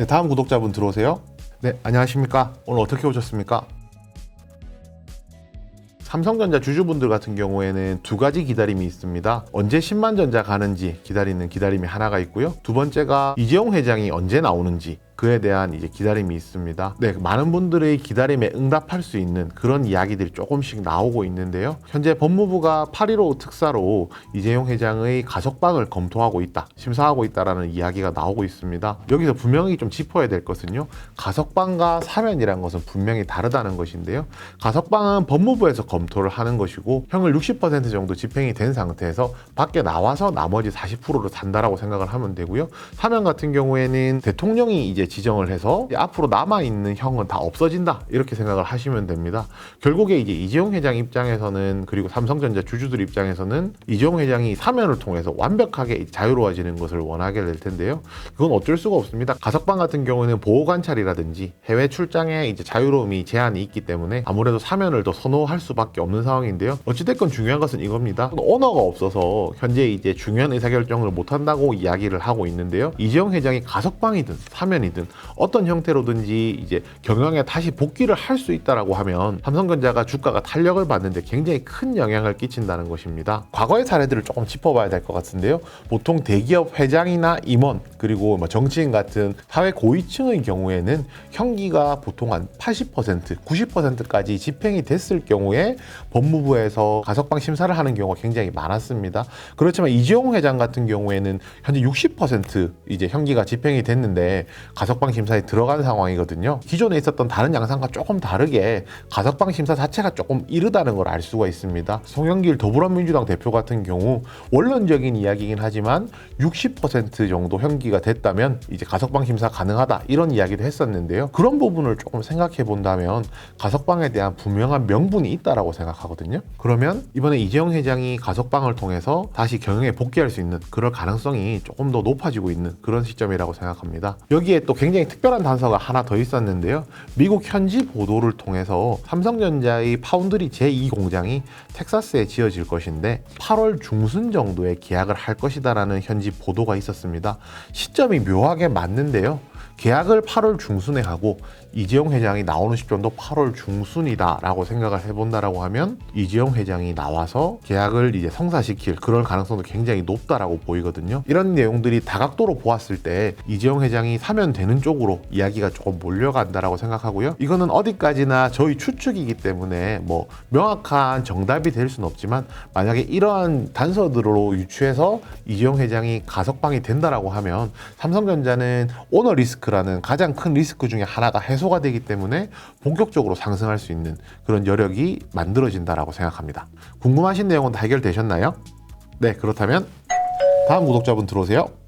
네, 다음 구독자분 들어오세요. 네, 안녕하십니까? 오늘 어떻게 오셨습니까? 삼성전자 주주분들 같은 경우에는 두 가지 기다림이 있습니다. 언제 10만 전자 가는지 기다리는 기다림이 하나가 있고요. 두 번째가 이재용 회장이 언제 나오는지 그에 대한 이제 기다림이 있습니다. 네, 많은 분들의 기다림에 응답할 수 있는 그런 이야기들이 조금씩 나오고 있는데요. 현재 법무부가 8.15 특사로 이재용 회장의 가석방을 검토하고 있다, 심사하고 있다라는 이야기가 나오고 있습니다. 여기서 분명히 좀 짚어야 될 것은요. 가석방과 사면이란 것은 분명히 다르다는 것인데요. 가석방은 법무부에서 검토를 하는 것이고 형을 60% 정도 집행이 된 상태에서 밖에 나와서 나머지 40%를 산다라고 생각을 하면 되고요. 사면 같은 경우에는 대통령이 이제 지정을 해서 앞으로 남아 있는 형은 다 없어진다 이렇게 생각을 하시면 됩니다. 결국에 이제 이재용 회장 입장에서는 그리고 삼성전자 주주들 입장에서는 이재용 회장이 사면을 통해서 완벽하게 자유로워지는 것을 원하게 될 텐데요. 그건 어쩔 수가 없습니다. 가석방 같은 경우에는 보호 관찰이라든지 해외 출장에 이제 자유로움이 제한이 있기 때문에 아무래도 사면을 더 선호할 수밖에 없는 상황인데요. 어찌됐건 중요한 것은 이겁니다. 오너가 없어서 현재 이제 중요한 의사결정을 못 한다고 이야기를 하고 있는데요. 이재용 회장이 가석방이든 사면이든 어떤 형태로든지 이제 경영에 다시 복귀를 할 수 있다라고 하면 삼성전자가 주가가 탄력을 받는데 굉장히 큰 영향을 끼친다는 것입니다. 과거의 사례들을 조금 짚어봐야 될 것 같은데요. 보통 대기업 회장이나 임원 그리고 뭐 정치인 같은 사회 고위층의 경우에는 형기가 보통 한 80%, 90%까지 집행이 됐을 경우에 법무부에서 가석방 심사를 하는 경우가 굉장히 많았습니다. 그렇지만 이재용 회장 같은 경우에는 현재 60% 이제 형기가 집행이 됐는데 가석방 심사에 들어간 상황이거든요. 기존에 있었던 다른 양상과 조금 다르게 가석방 심사 자체가 조금 이르다는 걸 알 수가 있습니다. 송영길 더불어민주당 대표 같은 경우 원론적인 이야기긴 하지만 60% 정도 형기가 됐다면 이제 가석방 심사 가능하다 이런 이야기도 했었는데요. 그런 부분을 조금 생각해 본다면 가석방에 대한 분명한 명분이 있다라고 생각하거든요. 그러면 이번에 이재용 회장이 가석방을 통해서 다시 경영에 복귀할 수 있는 그럴 가능성이 조금 더 높아지고 있는 그런 시점이라고 생각합니다. 여기에 또 굉장히 특별한 단서가 하나 더 있었는데요. 미국 현지 보도를 통해서 삼성전자의 파운드리 제2 공장이 텍사스에 지어질 것인데 8월 중순 정도에 계약을 할 것이다라는 현지 보도가 있었습니다. 시점이 묘하게 맞는데요. 계약을 8월 중순에 하고 이재용 회장이 나오는 시점도 8월 중순이다라고 생각을 해본다라고 하면 이재용 회장이 나와서 계약을 이제 성사시킬 그럴 가능성도 굉장히 높다라고 보이거든요. 이런 내용들이 다각도로 보았을 때 이재용 회장이 사면 되는 쪽으로 이야기가 조금 몰려간다라고 생각하고요. 이거는 어디까지나 저희 추측이기 때문에 뭐 명확한 정답이 될 수는 없지만 만약에 이러한 단서들로 유추해서 이재용 회장이 가석방이 된다라고 하면 삼성전자는 오너 리스크라는 가장 큰 리스크 중에 하나가 해소가 되기 때문에 본격적으로 상승할 수 있는 그런 여력이 만들어진다라고 생각합니다. 궁금하신 내용은 다 해결되셨나요? 네, 그렇다면 다음 구독자분 들어오세요.